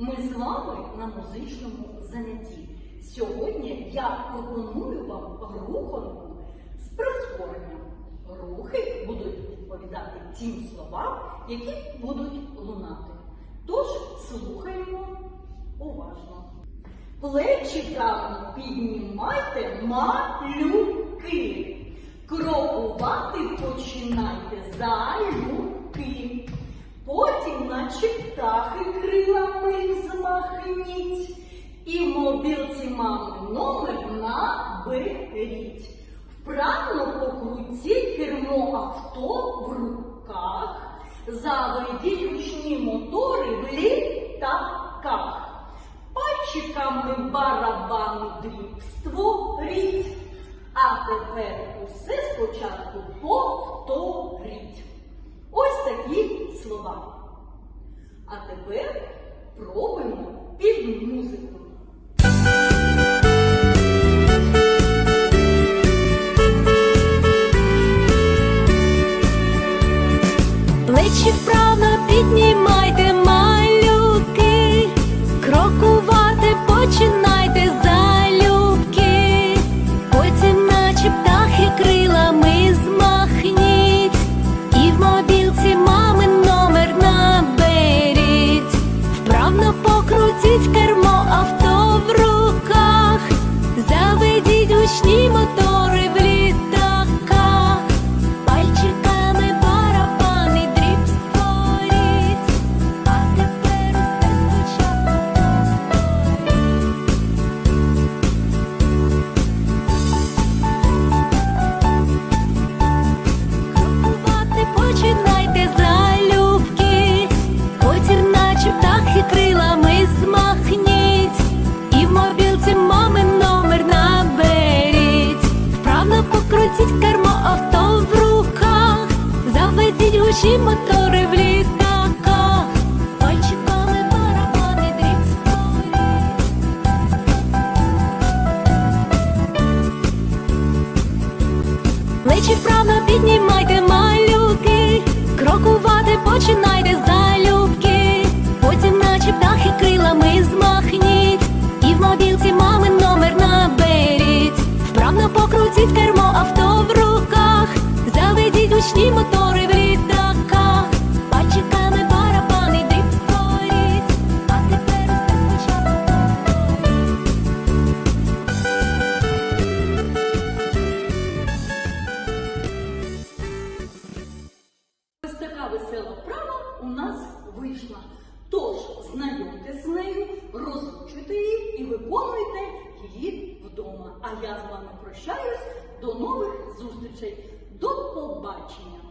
Ми з вами на музичному занятті. Сьогодні я пропоную вам руханку з прискоренням. Рухи будуть відповідати тим словам, які будуть лунати. Тож слухаємо уважно. Плечі правильно піднімайте малюки. Крокувати починайте за люк. Потім, наче птахи крилами змахніть. І мобілці мами номер наберіть. Вправно покрутіть кермо авто в руках. Заведіть ручні мотори в літаках. Пальчиками барабани дріб створіть. А тепер усе спочатку повторіть. Ось такі слова. А тепер пробуємо під музику. Плечі вправно піднімайте, малюки, крокувати починайте залюбки, потім, наче птахи крилами змахніть, і в мобілці потім наче птахи крилами змахніть, і в мобілці мамин номер наберіть, вправно покрутіть кермо авто в руках, заведіть гучні мотори в літаках, покрутіть кермо авто в руках, заведіть гучні мотори в літаках, пальчиками барабани дріб створіть, а тепер усе спочатку. Ось така весела вправа у нас вийшла. Тож знайомте з нею, розучуйте її і виконуйте її вдома. А я з вами прощаюсь. До нових зустрічей. До побачення!